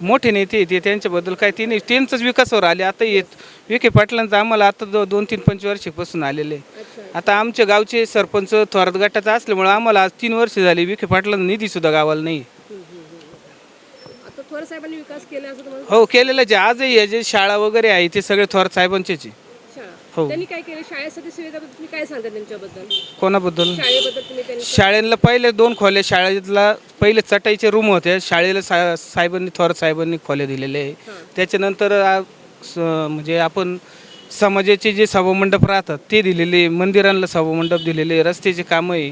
मोठे नेते आहेत ते त्यांच्याबद्दल काय तिने त्यांचाच विकासावर आले. आता येत विखे पाटलांचं आम्हाला आता दो दोन तीन पंच वर्षापासून आलेले आता आमच्या गावचे सरपंच थोरात गटाचा असल्यामुळे आम्हाला आज तीन वर्ष झाली विखे पाटलांचा निधी सुद्धा गावाला नाही. आता थोर साहेबांनी विकास केला असं तुम्हाला हो केलेलं जे आजही आहे जे शाळा वगैरे आहे ते सगळे थोरात साहेबांचेच आहे. शाळा हो. त्यांनी काय केलं? शाळेसाठी तुम्ही काय सांगता त्यांच्याबद्दल? कोणाबद्दल? शाळेबद्दल शाळेला पहिले दोन खोल्या शाळेला पहिले चटाईचे रूम होते. शाळेला सा साहेबांनी थोरात साहेबांनी खोल्या दिलेले. आहे त्याच्यानंतर आ, स- म्हणजे आपण समाजाचे जे सभामंडप राहतात ते दिलेले मंदिरांना सभामंडप दिलेले रस्त्याचे कामं आहे.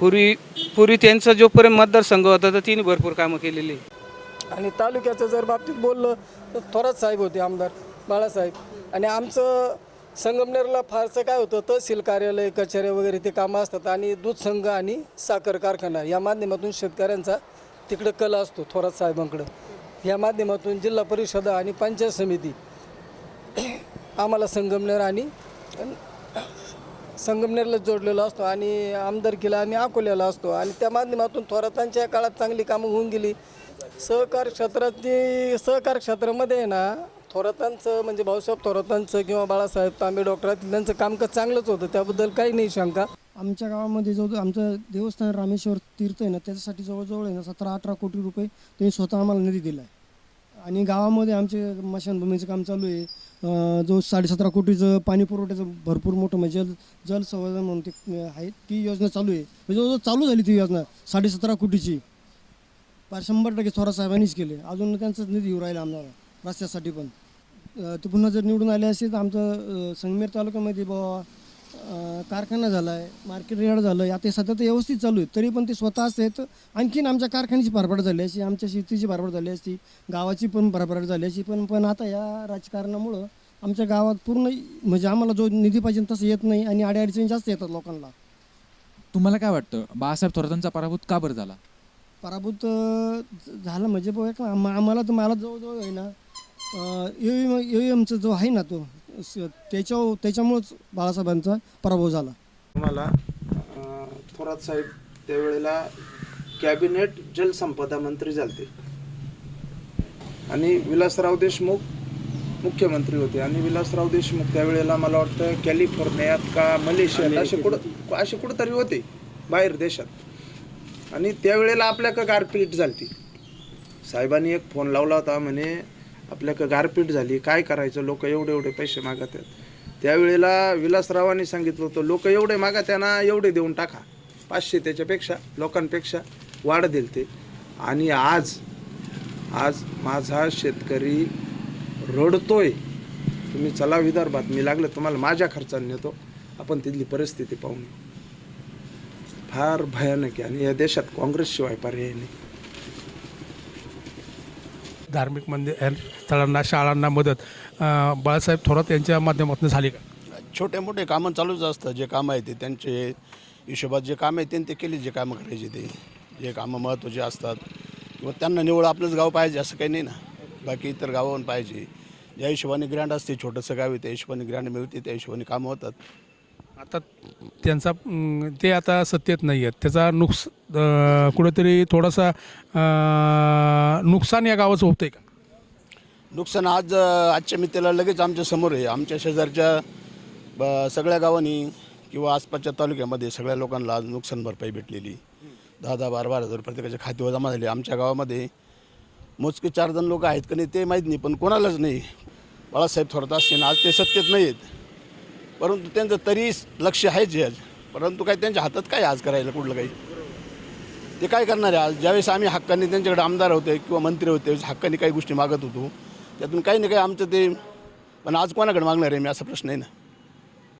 पूर्वी पूर्वी त्यांचा जोपर्यंत मतदारसंघ होता तर तिने भरपूर कामं केलेली. आहे. आणि तालुक्याचं जर बाबतीत बोललं तर थोरात साहेब होते आमदार बाळासाहेब. आणि आमचं संगमनेरला फारसं काय होतं तहसील कार्यालय कचेऱ्या वगैरे ते कामं असतात आणि दूध संघ आणि साखर कारखाना या माध्यमातून शेतकऱ्यांचा तिकडं कल असतो थोरात साहेबांकडं. या माध्यमातून जिल्हा परिषद आणि पंचायत समिती आम्हाला संगमनेर आणि संगमनेरला जोडलेलो असतो आणि आमदारकीला आम्ही अकोल्याला असतो आणि त्या माध्यमातून थोरातांच्या काळात चांगली कामं होऊन गेली. सहकार क्षेत्रातली सहकार क्षेत्रामध्ये आहे ना थोरातांचं म्हणजे भाऊसाहेब थोरातांचं किंवा बाळासाहेब तांबे डॉक्टरात त्यांचं कामकाज चांगलंच होतं. त्याबद्दल काही नाही शंका. आमच्या गावामध्ये जो आमचं देवस्थान रामेश्वर तीर्थ आहे ना त्याच्यासाठी जवळजवळ आहे ना सतरा अठरा कोटी रुपये त्यांनी स्वतः आम्हाला निधी दिला आहे आणि गावामध्ये आमचे मशानभूमीचं काम चालू आहे. जो साडेसतरा कोटीचं पाणी पुरवठ्याचं भरपूर मोठं म्हणजे जल जल संवर्धन म्हणून ते आहे. ती योजना चालू आहे. म्हणजे जवळजवळ चालू झाली ती योजना साडेसतरा कोटीची. पार शंभर टक्के थोरा साहेबांनीच केले. अजून त्यांचाच निधी येऊ राहिला आम्हाला. रस्त्यासाठी पण. ते पुन्हा जर निवडून आले असते तर आमचं संगमेर तालुक्यामध्ये बाबा कारखाना झाला आहे मार्केट यार्ड झालं आहे आता सध्या तर व्यवस्थित चालू आहे. तरी पण ते स्वतः असते तर आणखीन आमच्या कारखान्याची भरभराट झाली असती आमच्या शेतीची भरभराट झाली असती गावाची पण भरभराट झाली असती पण पण आता या राजकारणामुळं आमच्या गावात पूर्ण म्हणजे आम्हाला जो निधी पाहिजे तसं येत नाही आणि अडीअडचणी जास्त येतात लोकांना. तुम्हाला काय वाटतं? बाळासाहेब थोरातांचा पराभूत का बरं झाला? पराभूत झालं म्हणजे बघा आम्हाला तर मला जवळजवळ आहे ना यू एमचा जो आहे ना तो स- त्याच्या त्याच्यामुळंच बाळासाहेबांचा पराभव झाला. मला अं, थोरात साहेब त्यावेळेला कॅबिनेट जलसंपदा मंत्री झालते. आणि विलासराव देशमुख मुख्यमंत्री होते. आणि विलासराव देशमुख त्यावेळेला मला वाटतं कॅलिफोर्नियात का मलेशियात असे कुठं असे कुठंतरी होते बाहेर देशात. आणि त्यावेळेला आपल्याकडं गारपीट झाली साहेबांनी एक फोन लावला होता म्हणे आपल्याकडं गारपीट झाली काय करायचं लोक एवढे एवढे पैसे मागत आहेत. त्यावेळेला विलासरावांनी सांगितलं होतं लोक एवढे मागा त्यांना एवढे देऊन टाका. पाचशे त्याच्यापेक्षा लोकांपेक्षा वाढ दिल ते आणि आज आज माझा शेतकरी रडतोय. तुम्ही चला विदर्भात मी लागलं तुम्हाला माझ्या खर्चाने नेतो. आपण तिथली परिस्थिती पाहून फार भयानक आहे. आणि या देशात काँग्रेसशिवाय पर्याय नाही. धार्मिक मंदिर स्थळांना शाळांना मदत. बाळासाहेब थोरात यांच्या माध्यमातून झाली का? छोटे मोठे कामं चालूच असतात. जे कामं आहेत ते त्यांचे हिशोबात जे कामं आहेत त्यांनी ते केली जे कामं करायचे ते. जे कामं महत्त्वाचे असतात. किंवा त्यांना निवड आपलंच गाव पाहिजे असं काही नाही ना. बाकी इतर गावाहून पाहिजे. ज्या हिशोबाने ग्रँड असते छोटंसं गाव आहे त्या हिशोबाने ग्रँड मिळते त्या हिशोबाने कामं होतात. आता त्यांचा ते आता सत्तेत नाही आहेत. त्याचा नुकस कुठंतरी कुठेतरी थोडासा नुकसान या गावाचं होतं आहे का? नुकसान आज आजच्या मितीला लगेच आमच्यासमोर आहे. आमच्या शेजारच्या ब- सगळ्या गावांनी किंवा आसपासच्या तालुक्यामध्ये सगळ्या लोकांना आज नुकसान भरपाई भेटलेली. दहा दहा बारा बारा हजार प्रत्येकाच्या खात्यावर जमा झाले. आमच्या गावामध्ये मोजके चार जण लोक आहेत का नाही ते माहीत नाही पण कोणालाच नाही. बाळासाहेब थोरात असतील आज ते सत्तेत नाही आहेत. परंतु त्यांचं तरी लक्ष आहे आज परंतु काय त्यांच्या हातात काय आज करायला कुठलं काही? ते काय करणार आहे आज? ज्यावेळेस आम्ही हक्काने त्यांच्याकडे आमदार होते किंवा मंत्री होते त्यावेळेस हक्काने काही गोष्टी मागत होतो. त्यातून काही ना काही आमचं ते पण आज कोणाकडे मागणार आहे मी? असा प्रश्न आहे ना.